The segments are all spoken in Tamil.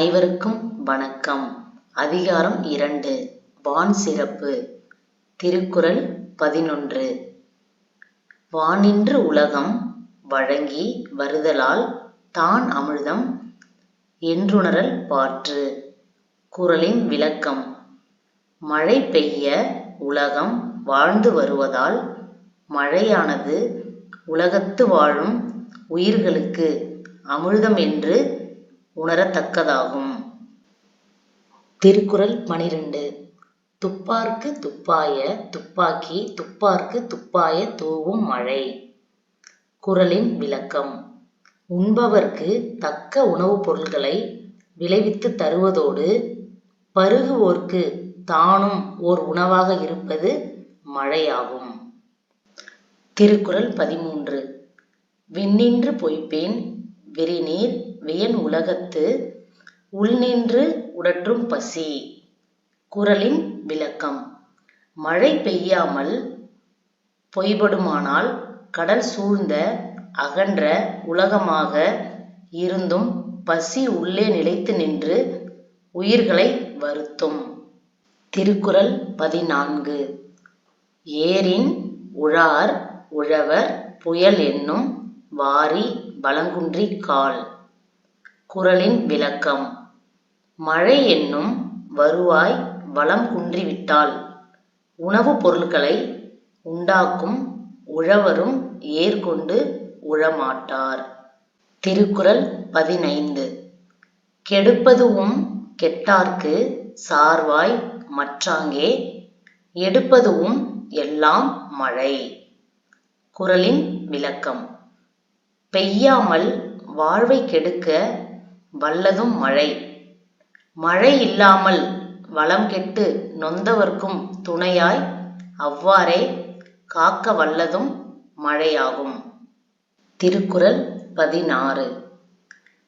அனைவருக்கும் வணக்கம். அதிகாரம் இரண்டு. வான் சிறப்பு. திருக்குறள் பதினொன்று. வானின்று உலகம் வழங்கி வருதலால் தான் அமிழ்தம் என்றுணரல் பாற்று. குரலின் விளக்கம். மழை பெய்ய உலகம் வாழ்ந்து வருவதால் மழையானது உலகத்து வாழும் உயிர்களுக்கு அமிழ்தம் என்று உணரத்தக்கதாகும். திருக்குறள் பனிரெண்டு. துப்பார்க்கு துப்பாய துப்பாக்கி துப்பார்க்கு துப்பாய தூவும் மழை. குறளின் விளக்கம். உண்பவர்க்கு தக்க உணவுப் பொருள்களை விளைவித்து தருவதோடு பருகுவோர்க்கு தானும் ஓர் உணவாக இருப்பது மழையாகும். திருக்குறள் பதிமூன்று. விண்ணின்று பொய்ப்பேன் விரிநீர் வியன் உலகத்து உள்நின்று உடற்றும் பசி. குறளின் விளக்கம். மழை பெய்யாமல் பொய்படுமானால் கடல் சூழ்ந்த அகன்ற உலகமாக இருந்தும் பசி உள்ளே நிலைத்து நின்று உயிர்களை வருத்தும். திருக்குறள் பதினான்கு. ஏரின் உழார் உழவர் புயல் என்னும் வாரி வளங்குன்றிக் கால். குறளின் விளக்கம். மழை என்னும் வருவாய் வளம் குன்றிவிட்டால் உணவுப் பொருள்களை உண்டாக்கும் உழவரும் ஏர்கொண்டு உழமாட்டார். திருக்குறள் பதினைந்து. கெடுப்பதுவும் கெட்டார்க்கு சார்வாய் மற்றாங்கே எடுப்பதுவும் எல்லாம் மழை. குறளின் விளக்கம். பெய்யாமல் வாழ்வை கெடுக்க வல்லதும் மழை. மழை இல்லாமல் வளம் கெட்டு நொந்தவர்க்கும் துணையாய் அவ்வாறே காக்க வல்லதும் மழையாகும். திருக்குறள் பதினாறு.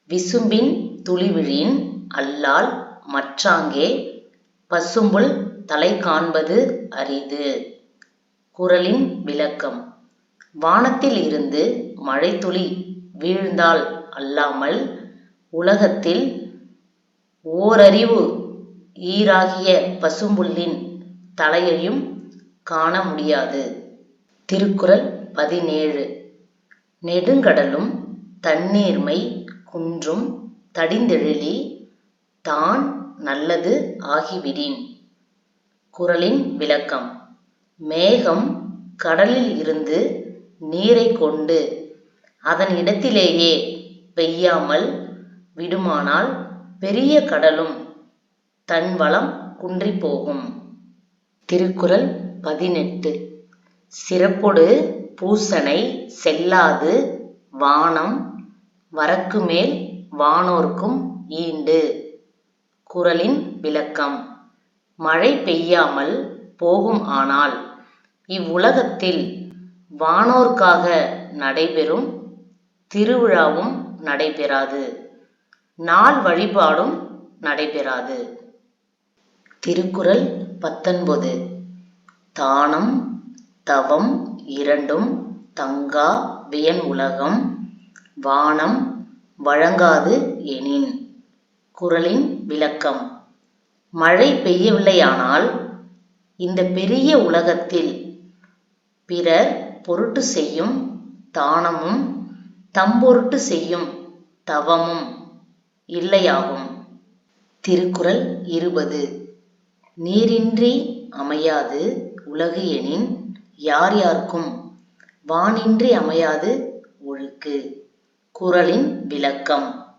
விசும்பின் துளிவிழின் அல்லால் மற்றாங்கே பசும்புல் தலை காண்பது அரிது. குறளின் விளக்கம். வானத்தில் இருந்து மழைத்துளி வீழ்ந்தால் அல்லாமல் உலகத்தில் ஓரறிவு ஈராகிய பசும்புல்லின் தலையையும் காண முடியாது. திருக்குறள் பதினேழு. நெடுங்கடலும் தண்ணீர்மை குன்றும் தடிந்தெழிலி தான் நல்லது ஆகிவிடின். குறளின் விளக்கம். மேகம் கடலில் இருந்து நீரை கொண்டு அதன் இடத்திலேயே பெய்யாமல் விடுமானால் பெரிய கடலும் தன் வளம் குன்றிப் போகும். திருக்குறள் பதினெட்டு. சிறப்பொடு பூசனை செல்லாது வானம் வரக்குமேல் வானோர்க்கும் ஈண்டு. குறளின் விளக்கம். மழை பெய்யாமல் போகும் ஆனால் இவ்வுலகத்தில் வானோர்க்காக நடைபெறும் திருவிழாவும் நடைபெறாது. நாள் வழிபாடும் நடைபெறாது. திருக்குறள் பத்தொன்பது. தானம் தவம் இரண்டும் தங்கா வியன் உலகம் வானம் வழங்காது எனின். குறளின் விளக்கம். மழை பெய்யவில்லையானால் இந்த பெரிய உலகத்தில் பிறர் பொருட்டு செய்யும் தானமும் தம்பொருட்டு செய்யும் தவமும் இல்லையாகும். திருக்குறள் இருபது. நீரின்றி அமையாது உலகு எனின் யார் யார்க்கும். வானின்றி அமையாது ஒழுக்கு. குறளின் விளக்கம்.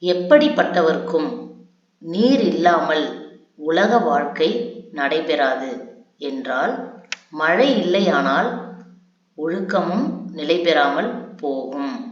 எப்படிப்பட்டவர்க்கும்? நீர் இல்லாமல் உலக வாழ்க்கை நடைபெறாது என்றால் மழை இல்லையானால் ஒழுக்கமும் நிலைபெறாமல் போகும்.